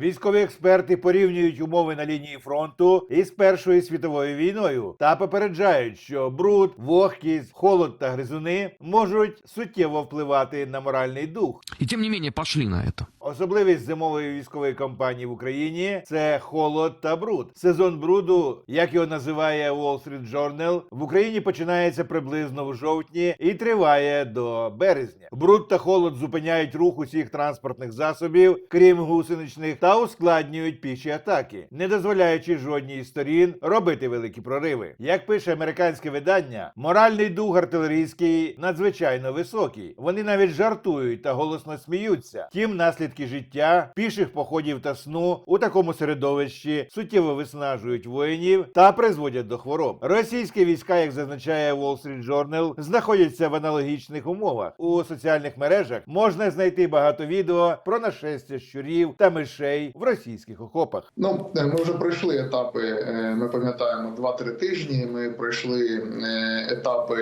Військові експерти порівнюють умови на лінії фронту із Першою світовою війною та попереджають, що бруд, вогкість, холод та гризуни можуть суттєво впливати на моральний дух. І тим не менее пошли на это. Особливість зимової військової кампанії в Україні це холод та бруд. Сезон бруду, як його називає Wall Street Journal, в Україні починається приблизно в жовтні і триває до березня. Бруд та холод зупиняють рух усіх транспортних засобів, крім гусеничних, та ускладнюють піші атаки, не дозволяючи жодній із сторін робити великі прориви. Як пише американське видання, моральний дух артилерійський надзвичайно високий. Вони навіть жартують та голосно сміються. Тім наслідки життя, піших походів та сну у такому середовищі суттєво виснажують воїнів та призводять до хвороб. Російські війська, як зазначає Wall Street Journal, знаходяться в аналогічних умовах. У соціальних мережах можна знайти багато відео про нашестя щурів та мишей в російських окопах. Ну, е, ми вже пройшли етапи. е, Ми пам'ятаємо 2-3 тижні. Ми пройшли е, етапи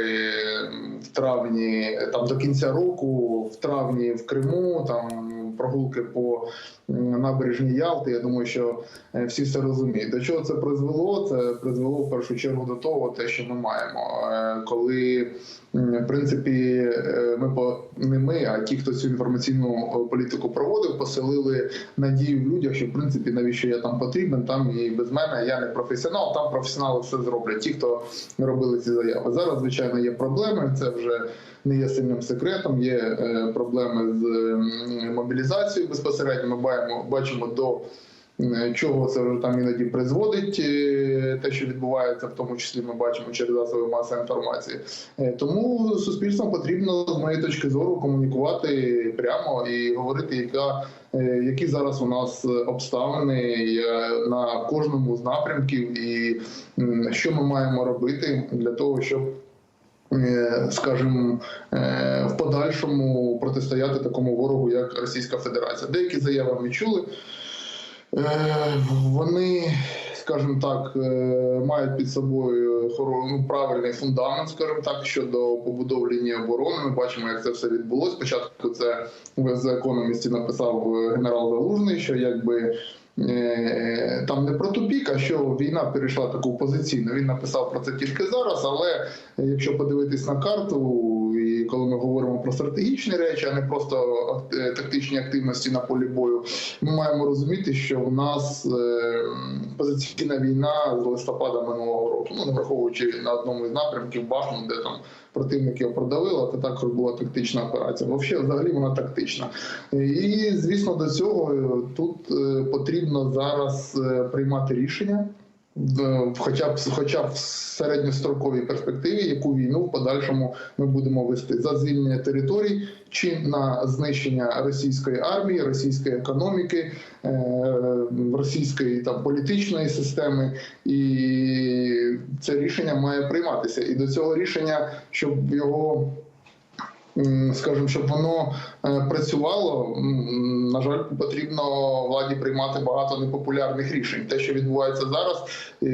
в травні, там до кінця року, в травні в Криму, там прогулки по м, набережній Ялти. Я думаю, що е, всі все розуміють. До чого це призвело? Це призвело в першу чергу до того, те, що ми маємо, Е, коли в принципі е, ми по не ми, а ті, хто цю інформаційну політику проводив, поселили надію в людях, що в принципі навіщо я там потрібен, там і без мене я не професіонал. Там професіонали все зроблять. Ті, хто робили ці заяви. Зараз звичайно є проблеми. Це вже не є сильним секретом. Є проблеми з м, мобілізацією безпосередньо. Ми бачимо, бачимо до. Чого це вже там іноді призводить, е, те, що відбувається, в тому числі ми бачимо через засоби масової інформації. Е, Тому суспільством потрібно, з моєї точки зору, комунікувати прямо і говорити, яка е, які зараз у нас обставини на кожному з напрямків, і що ми маємо робити для того, щоб. Е, Скажімо, е, в подальшому протистояти такому ворогу, як Російська Федерація. Деякі заяви ми чули. Е, Вони, скажімо так, мають під собою ну, правильний фундамент, скажімо так, щодо побудови лінії оборони. Ми бачимо, як це все відбулося. Спочатку це в Economist написав генерал Залужний, що якби. Е, Там не про тупік, а що війна перейшла таку позиційну. Він написав про це тільки зараз. Але якщо подивитись на карту, коли ми говоримо про стратегічні речі, а не просто е, тактичні активності на полі бою, ми маємо розуміти, що в нас е, позиційна війна з листопада минулого року, ну не враховуючи на одному із напрямків Бахмут, де там противників продавило, це також була тактична операція. Вовще, взагалі вона тактична. І звісно, до цього е, тут потрібно зараз приймати рішення. Хоча б хоча б в середньостроковій перспективі, яку війну в подальшому ми будемо вести за звільнення територій чи на знищення російської армії, російської економіки, е, російської там політичної системи, і це рішення має прийматися. І до цього рішення, щоб його скажімо, щоб воно е, працювало, на жаль, потрібно владі приймати багато непопулярних рішень. Те, що відбувається зараз, е,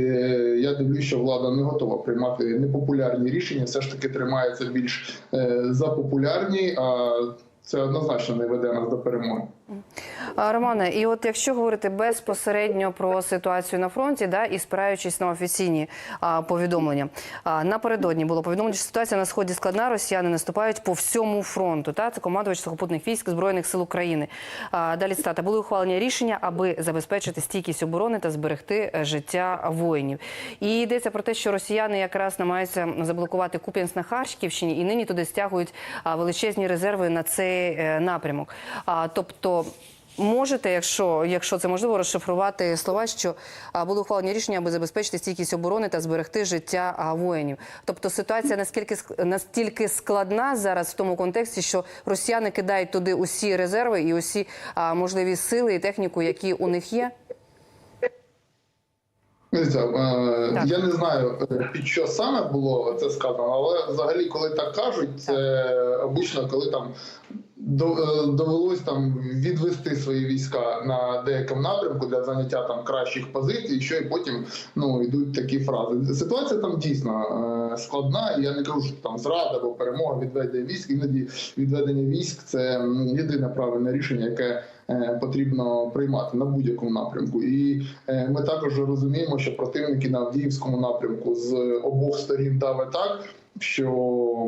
я дивлюсь, що влада не готова приймати непопулярні рішення, все ж таки тримається більш е, за популярні, а це однозначно не веде нас до перемоги. Романе, і от якщо говорити безпосередньо про ситуацію на фронті, да, і спираючись на офіційні а, повідомлення, а, напередодні було повідомлено, що ситуація на сході складна, росіяни наступають по всьому фронту. Та це командувач сухопутних військ збройних сил України. А, далі цитата були ухвалені рішення, аби забезпечити стійкість оборони та зберегти е, життя воїнів. І йдеться про те, що росіяни якраз намагаються заблокувати Куп'янськ на Харківщині, і нині туди стягують величезні резерви на цей е, напрямок. А, тобто. Можете, якщо, якщо це можливо, розшифрувати слова, що були ухвалені рішення, аби забезпечити стійкість оборони та зберегти життя воїнів. Тобто ситуація наскільки ск- настільки складна зараз в тому контексті, що росіяни кидають туди усі резерви і усі можливі сили і техніку, які у них є. Я не знаю, е, під що саме було це сказано, але взагалі, коли так кажуть, це обично, коли там довелось там відвести свої війська на деякому напрямку для заняття там кращих позицій, що і потім ну йдуть такі фрази. Ситуація там дійсно е, складна. Я не кажу, що там зрада або перемога відведення військ. Іноді відведення військ це єдине правильне рішення, яке е, потрібно приймати на будь-якому напрямку. І е, ми також розуміємо, що противники на Авдіївському напрямку з обох сторін дави так. Що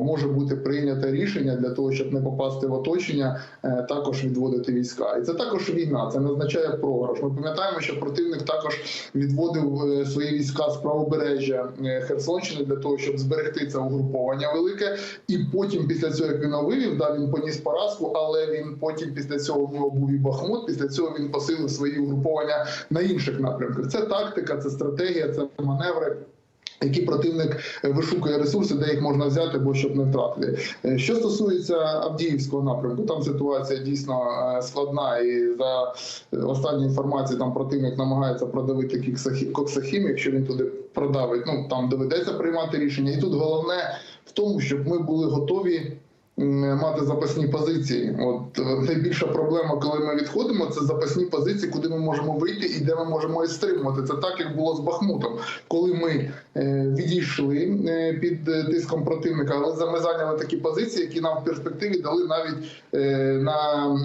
може бути прийнято рішення для того, щоб не попасти в оточення, е, також відводити війська, і це також війна. Це не означає програш. Ми пам'ятаємо, що противник також відводив е, свої війська з правобережжя е, Херсонщини для того, щоб зберегти це угруповання велике. І потім, після цього, як він вивів, да, він поніс поразку, але він потім після цього в нього був і Бахмут. Після цього він посилив свої угруповання на інших напрямках. Це тактика, це стратегія, це маневри. Які противник е, вишукує ресурси, де їх можна взяти, бо щоб не втратити. Е, Що стосується Авдіївського напрямку, там ситуація дійсно е, складна, і за останню інформацію там противник намагається продавити коксахім. Якщо він туди продавить, ну там доведеться приймати рішення. І тут головне в тому, щоб ми були готові. Мати запасні позиції. От е, найбільша проблема, коли ми відходимо, це запасні позиції, куди ми можемо вийти і де ми можемо їх стримувати. Це так, як було з Бахмутом, коли ми е, відійшли е, під тиском противника, але ми зайняли такі позиції, які нам в перспективі дали навіть на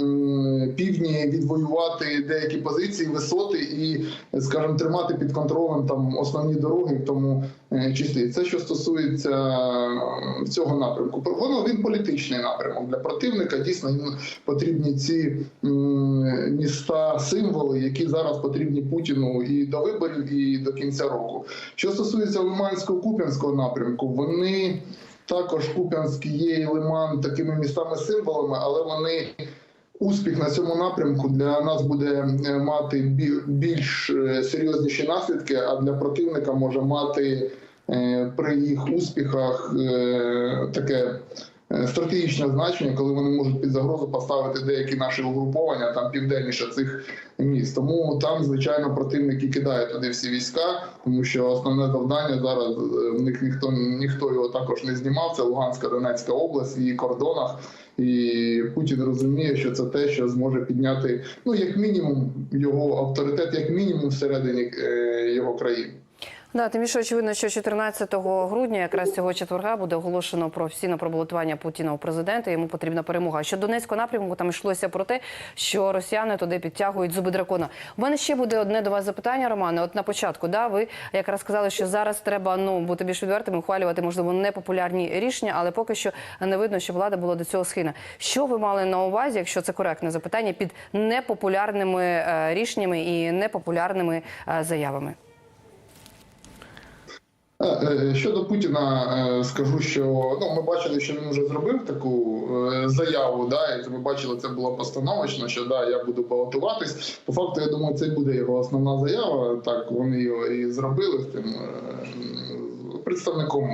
півдні відвоювати деякі позиції, висоти і, скажімо, тримати під контролем там основні дороги тому числі. Це що стосується е, цього напрямку. Воно він політичний напрямок для противника. Дійсно їм потрібні ці міста, символи, які зараз потрібні Путіну і до виборів, і до кінця року. Що стосується Лимансько-Куп'янського напрямку, вони також Куп'янськ є і Лиман такими містами-символами, але вони. Успіх на цьому напрямку для нас буде е, мати більш е, серйозніші наслідки, а для противника може мати е, при їх успіхах е, таке е, стратегічне значення, коли вони можуть під загрозу поставити деякі наші угруповання там південніше цих міст. Тому там, звичайно, противник і кидає туди всі війська, тому що основне завдання зараз е, в них ніхто ніхто його також не знімав. Це Луганська Донецька область в її кордонах. І Путін розуміє, що це те, що зможе підняти ну як мінімум його авторитет, як мінімум всередині е, його країни. Да, тим більше очевидно, що 14 грудня, якраз цього четверга, буде оголошено про офіційне пробалотування Путіна у президента. Йому потрібна перемога. Що Донецького напрямку там йшлося про те, що росіяни туди підтягують зуби дракона. У мене ще буде одне до вас запитання, Романе. От на початку, да, ви якраз сказали, що зараз треба ну бути більш відвертими, ухвалювати можливо непопулярні рішення, але поки що не видно, що влада була до цього схильна. Що ви мали на увазі, якщо це коректне запитання, під непопулярними е, рішеннями і непопулярними е, заявами? Е, е, Щодо Путіна, е, скажу, що ну ми бачили, що він вже зробив таку заяву. Да, і ми бачили, це було постановочно, що да, я буду балотуватись. По факту, я думаю, це буде його основна заява. Так вони його і зробили тим представником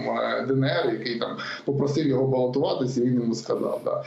ДНР, який там попросив його балотуватись, і він йому сказав. Да.